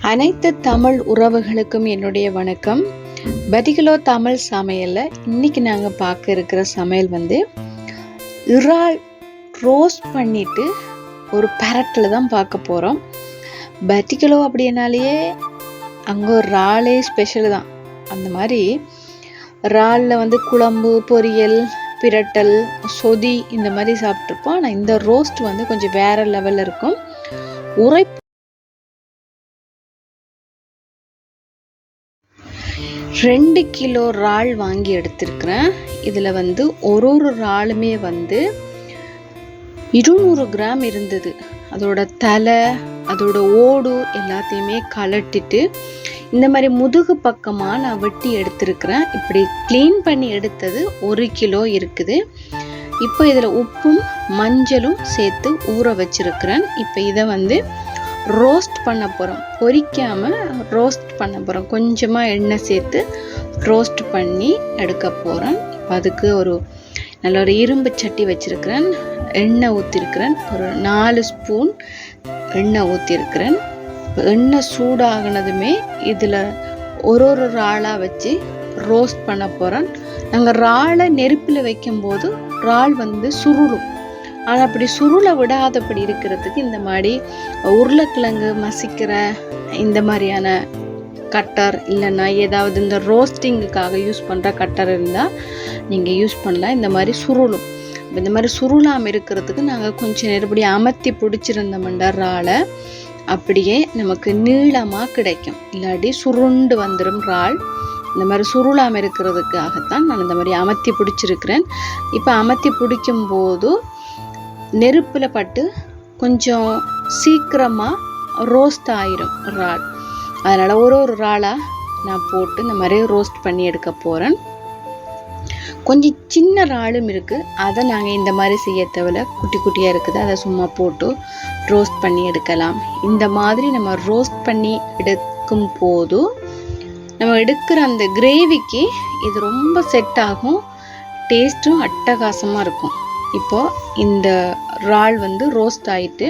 அனைத்து தமிழ் உறவுகளுக்கும் என்னுடைய வணக்கம். பட்டிகுலோ தமிழ் சமையலில் இன்னைக்கு நாங்கள் பார்க்க இருக்கிற சமையல் வந்து இறால் ரோஸ்ட் பண்ணிட்டு ஒரு பெரட்டில் தான் பார்க்க போகிறோம் பட்டிகுலோ அப்படின்னாலேயே அங்கே ஒரு இறாலே ஸ்பெஷல் தான். அந்த மாதிரி இறாலில் வந்து குழம்பு பொரியல் பிரட்டல் சொதி இந்த மாதிரி சாப்பிட்ருப்போம் ஆனால் இந்த ரோஸ்ட் வந்து கொஞ்சம் வேறு லெவலில் இருக்கும். உரை ரெண்டு கிலோ இறால் வாங்கி எடுத்திருக்கிறேன். இதில் வந்து ஒரு ஒரு இறாலுமே வந்து இருநூறு கிராம் இருந்தது. அதோட தலை அதோட ஓடு எல்லாத்தையுமே கலட்டிட்டு இந்த மாதிரி முதுகு பக்கமாக நான் வெட்டி எடுத்திருக்கிறேன். இப்படி க்ளீன் பண்ணி எடுத்தது ஒரு கிலோ இருக்குது. இப்போ இதில் உப்பும் மஞ்சளும் சேர்த்து ஊற வச்சிருக்கிறேன். இப்போ இதை வந்து ரோஸ்ட் பண்ண போகிறோம் பொரிக்காமல் ரோஸ்ட் பண்ண போகிறோம் கொஞ்சமாக எண்ணெய் சேர்த்து ரோஸ்ட் பண்ணி எடுக்க போகிறேன் இப்போ அதுக்கு ஒரு நல்ல ஒரு இரும்பு சட்டி வச்சுருக்கிறேன். எண்ணெய் ஊற்றிருக்கிறேன் ஒரு நாலு ஸ்பூன் எண்ணெய் ஊற்றிருக்கிறேன் இப்போ எண்ணெய் சூடாகினதுமே இதில் ஒரு ஒரு இறாலாக வச்சு ரோஸ்ட் பண்ண போகிறேன் நாங்கள் இறாலை நெருப்பில் வைக்கும்போது இறால் வந்து சுருளும். ஆனால் அப்படி சுருளை விடாதபடி இருக்கிறதுக்கு இந்த மாதிரி உருளைக்கிழங்கு மசிக்கிற இந்த மாதிரியான கட்டர் இல்லைன்னா ஏதாவது இந்த ரோஸ்டிங்குக்காக யூஸ் பண்ணுற கட்டர் இருந்தால் நீங்கள் யூஸ் பண்ணலாம். இந்த மாதிரி சுருளும். இந்த மாதிரி சுருளாமல் இருக்கிறதுக்கு நாங்கள் கொஞ்சம் நேரம் இப்படி அமர்த்தி பிடிச்சிருந்தோம்டா இறாலை அப்படியே நமக்கு நீளமாக கிடைக்கும். இல்லாட்டி சுருண்டு வந்துடும் இறால். இந்த மாதிரி சுருளாமல் இருக்கிறதுக்காகத்தான் நான் இந்த மாதிரி அமர்த்தி பிடிச்சிருக்கிறேன். இப்போ அமர்த்தி பிடிக்கும் போது நெருப்பில் பட்டு கொஞ்சம் சீக்கிரமாக ரோஸ்ட் ஆயிரும் இறால். அதனால் ஒரு ஒரு இறாலாக நான் போட்டு இந்த மாதிரி ரோஸ்ட் பண்ணி எடுக்க போகிறேன் கொஞ்சம் சின்ன இறாலும் இருக்குது அதை நாங்கள் இந்த மாதிரி செய்ய தேவையில்ல. குட்டி குட்டியாக இருக்குது. அதை சும்மா போட்டு ரோஸ்ட் பண்ணி எடுக்கலாம். இந்த மாதிரி நம்ம ரோஸ்ட் பண்ணி எடுக்கும் போது நம்ம எடுக்கிற அந்த கிரேவிக்கு இது ரொம்ப செட் ஆகும். டேஸ்ட்டும் அட்டகாசமாக இருக்கும். இப்போது இந்த இறால் வந்து ரோஸ்ட் ஆகிட்டு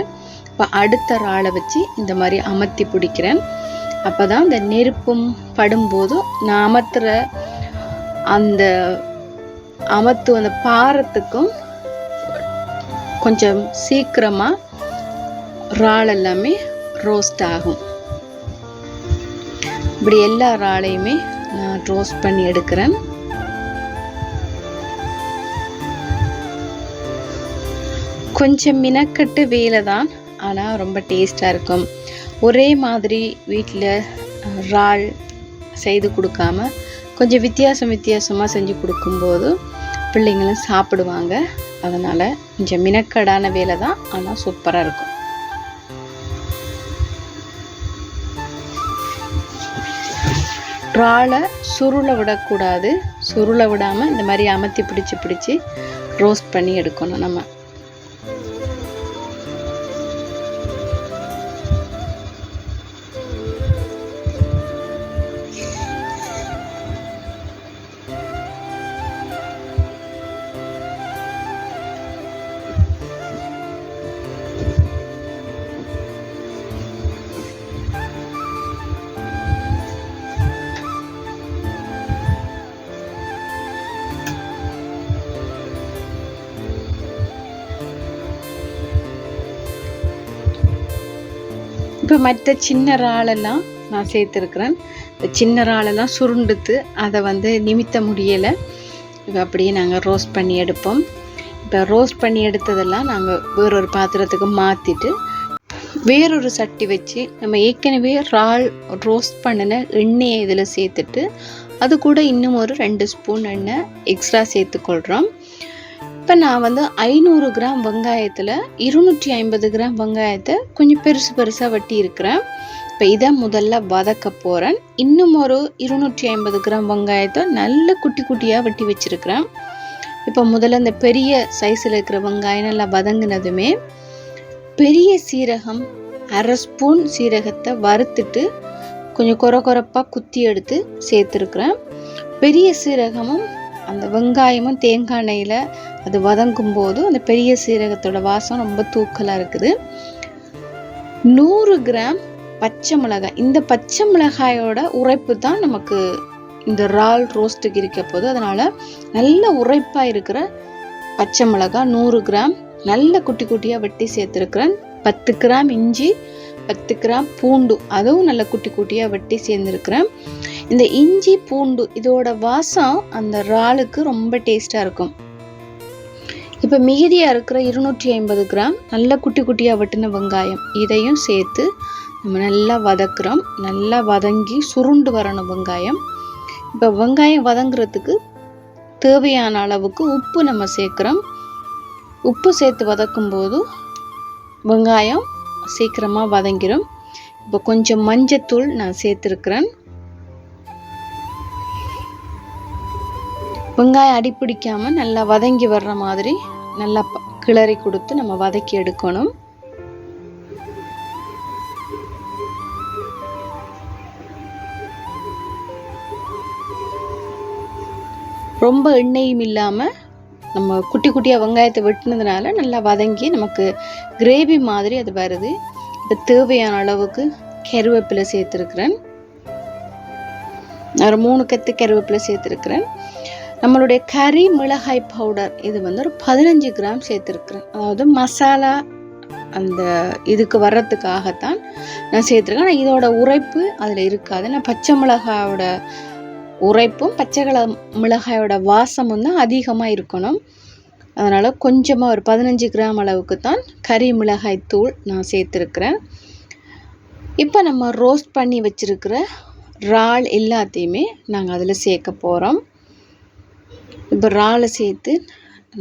இப்போ அடுத்த இறாலை வச்சு இந்த மாதிரி அமர்த்தி பிடிக்கிறேன். அப்போ தான் இந்த நெருப்பும் படும்போது நான் அமர்த்துற அந்த அமர்த்து அந்த பாரத்துக்கும் கொஞ்சம் சீக்கிரமாக இறால் எல்லாமே ரோஸ்ட் ஆகும். இப்படி எல்லா இறாலையுமே நான் ரோஸ்ட் பண்ணி எடுக்கிறேன். கொஞ்சம் மினக்கட்டு வேலை தான் ஆனால் ரொம்ப டேஸ்ட்டாக இருக்கும். ஒரே மாதிரி வீட்டில் இறால் செய்து கொடுக்காம கொஞ்சம் வித்தியாசம் வித்தியாசமாக செஞ்சு கொடுக்கும்போது பிள்ளைங்களும் சாப்பிடுவாங்க. அதனால் கொஞ்சம் மினக்கடான வேலை தான் ஆனால் சூப்பராக இருக்கும். இறாலை சுருளை விடக்கூடாது. சுருளை விடாமல் இந்த மாதிரி அமர்த்தி பிடிச்சி பிடிச்சி ரோஸ்ட் பண்ணி எடுக்கணும் நம்ம. இப்போ மற்ற சின்ன இறாலெல்லாம் நான் சேர்த்துருக்குறேன். சின்ன இறாலெல்லாம் சுருண்டுத்து அதை வந்து நிமித்த முடியலை. இப்போ அப்படியே நாங்கள் ரோஸ்ட் பண்ணி எடுப்போம். இப்போ ரோஸ்ட் பண்ணி எடுத்ததெல்லாம் நாங்கள் வேறொரு பாத்திரத்துக்கு மாற்றிட்டு வேறொரு சட்டி வச்சு நம்ம ஏற்கனவே இறால் ரோஸ்ட் பண்ணின எண்ணெயை இதில் சேர்த்துட்டு அது கூட இன்னும் ஒரு ரெண்டு ஸ்பூன் எண்ணெய் எக்ஸ்ட்ரா சேர்த்துக்கொள்கிறோம் இப்போ நான் வந்து ஐநூறு கிராம் வெங்காயத்தில் இருநூற்றி ஐம்பது கிராம் வெங்காயத்தை கொஞ்சம் பெருசு பெருசாக வெட்டி இருக்கிறேன். இப்போ இதை முதல்ல வதக்க போகிறேன் இன்னும் ஒரு இருநூற்றி ஐம்பது கிராம் வெங்காயத்தை நல்ல குட்டி குட்டியாக வெட்டி வச்சுருக்கிறேன். இப்போ முதல்ல இந்த பெரிய சைஸில் இருக்கிற வெங்காயம் நல்லா வதங்கினதுமே பெரிய சீரகம் அரை ஸ்பூன் சீரகத்தை வறுத்துட்டு கொஞ்சம் குறை குறைப்பாக குத்தி எடுத்து சேர்த்துருக்குறேன். பெரிய சீரகமும் அந்த வெங்காயமும் தேங்காய் எண்ணெயில் அது வதங்கும் போது அந்த பெரிய சீரகத்தோட வாசம் ரொம்ப தூக்கலாக இருக்குது. நூறு கிராம் பச்சை மிளகாய். இந்த பச்சை மிளகாயோட உரைப்பு தான் நமக்கு இந்த இறால் ரோஸ்ட்டுக்கு இருக்க போது அதனால் நல்ல உரைப்பாக இருக்கிற பச்சை மிளகாய் நூறு கிராம் நல்ல குட்டி குட்டியாக வெட்டி சேர்த்துருக்குறேன் பத்து கிராம் இஞ்சி பத்து கிராம் பூண்டு அதுவும் நல்ல குட்டி குட்டியாக வெட்டி சேர்ந்துருக்குறேன் இந்த இஞ்சி பூண்டு இதோட வாசம் அந்த இறாலுக்கு ரொம்ப டேஸ்ட்டாக இருக்கும். இப்போ மிகுதியாக இருக்கிற இருநூற்றி ஐம்பது கிராம் நல்ல குட்டி குட்டியாக வெட்டின வெங்காயம் இதையும் சேர்த்து நம்ம நல்லா வதக்குறோம். நல்லா வதங்கி சுருண்டு வரணும் வெங்காயம். இப்போ வெங்காயம் வதங்குறதுக்கு தேவையான அளவுக்கு உப்பு நம்ம சேர்க்குறோம். உப்பு சேர்த்து வதக்கும் போது வெங்காயம் சீக்கிரமாக வதங்கிடும் இப்போ கொஞ்சம் மஞ்சத்தூள் நான் சேர்த்துருக்குறேன். வெங்காயம் அடிப்பிடிக்காமல் நல்லா வதங்கி வர்ற மாதிரி நல்லா ப- கிளறி கொடுத்து நம்ம வதக்கி எடுக்கணும். ரொம்ப எண்ணெயும் இல்லாமல் நம்ம குட்டி குட்டியாக வெங்காயத்தை வெட்டினதுனால நல்லா வதங்கி நமக்கு கிரேவி மாதிரி அது வருது. இப்போ தேவையான அளவுக்கு கருவேப்பிலை சேர்த்துருக்குறேன். நான் ஒரு மூணு கத்து கருவேப்பிலை சேர்த்துருக்குறேன். நம்மளுடைய கறி மிளகாய் பவுடர் இது வந்து ஒரு பதினஞ்சு கிராம் சேர்த்துருக்குறேன். அதாவது மசாலா அந்த இதுக்கு வர்றதுக்காகத்தான் நான் சேர்த்துருக்கேன். ஆனால் இதோட உரைப்பு அதில் இருக்காது. நான் பச்சை மிளகாயோட உரைப்பும் பச்சை கல மிளகாயோட வாசமும் தான் அதிகமாக இருக்கணும். அதனால் கொஞ்சமாக ஒரு பதினஞ்சு கிராம் அளவுக்கு தான் கறி மிளகாய் தூள் நான் சேர்த்துருக்குறேன். இப்போ நம்ம ரோஸ்ட் பண்ணி வச்சுருக்கிற இறால் எல்லாத்தையுமே நாங்கள் அதில் சேர்க்க போகிறோம் இப்போ இறாலை சேர்த்து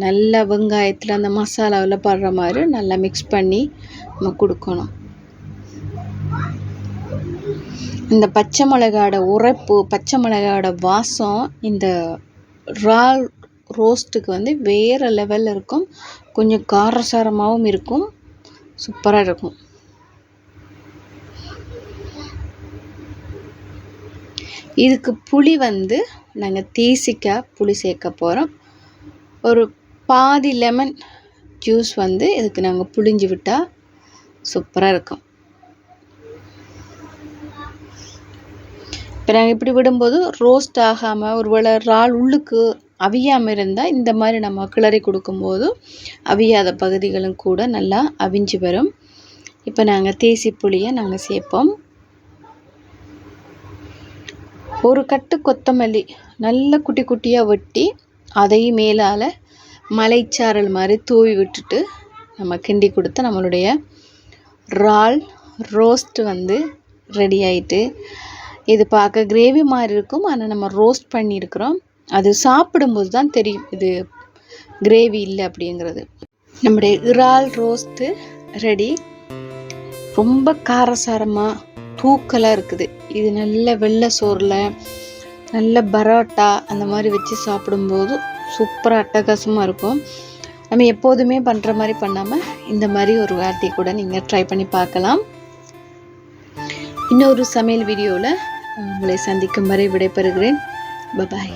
நல்லா வெங்காயத்தில் அந்த மசாலாவில் படுற மாதிரி நல்லா மிக்ஸ் பண்ணி நம்ம கொடுக்கணும். இந்த பச்சை மிளகாயோட உரைப்பு பச்சை மிளகாயோட வாசம் இந்த இறால் ரோஸ்ட்டுக்கு வந்து வேறு லெவலில் இருக்கும். கொஞ்சம் காரசாரமாகவும் இருக்கும். சூப்பராக இருக்கும். இதுக்கு புளி வந்து நாங்கள் தேசிக்காய் புளி சேர்க்க போகிறோம் ஒரு பாதி லெமன் ஜூஸ் வந்து இதுக்கு நாங்கள் புளிஞ்சு விட்டால் சூப்பராக இருக்கும். இப்போ நாங்கள் இப்படி விடும்போது ரோஸ்ட் ஆகாமல் ஒருவேளை இறால் உள்ளுக்கு அவியாமல் இருந்தால் இந்த மாதிரி நம்ம கிளறி கொடுக்கும்போது அவியாத பகுதிகளும் கூட நல்லா அவிஞ்சு வரும். இப்போ நாங்கள் தேசி புளியை நாங்கள் சேர்ப்போம். ஒரு கட்டு கொத்தமல்லி நல்ல குட்டி குட்டியாக வெட்டி அதையும் மேலால் மலைச்சாரல் மாதிரி தூவி விட்டுட்டு நம்ம கிண்டி கொடுத்து நம்மளுடைய இறால் ரோஸ்ட் வந்து ரெடி ஆயிட்டு இது பார்க்க கிரேவி மாதிரி இருக்கும். ஆனால் நம்ம ரோஸ்ட் பண்ணியிருக்கிறோம். அது சாப்பிடும்போது தான் தெரியும் இது கிரேவி இல்லை அப்படிங்கிறது. நம்முடைய இறால் ரோஸ்ட்டு ரெடி ரொம்ப காரசாரமாக பூக்களாக இருக்குது. இது நல்ல வெள்ளை சோறில் நல்ல பரோட்டா அந்த மாதிரி வச்சு சாப்பிடும்போது சூப்பராக அட்டகாசமாக இருக்கும். நம்ம எப்போதுமே பண்ணுற மாதிரி பண்ணாமல் இந்த மாதிரி ஒரு வாட்டி கூட நீங்கள் ட்ரை பண்ணி பார்க்கலாம். இன்னொரு சமையல் வீடியோவில் உங்களை சந்திக்கும் வரை விடைபெறுகிறேன். பபாய்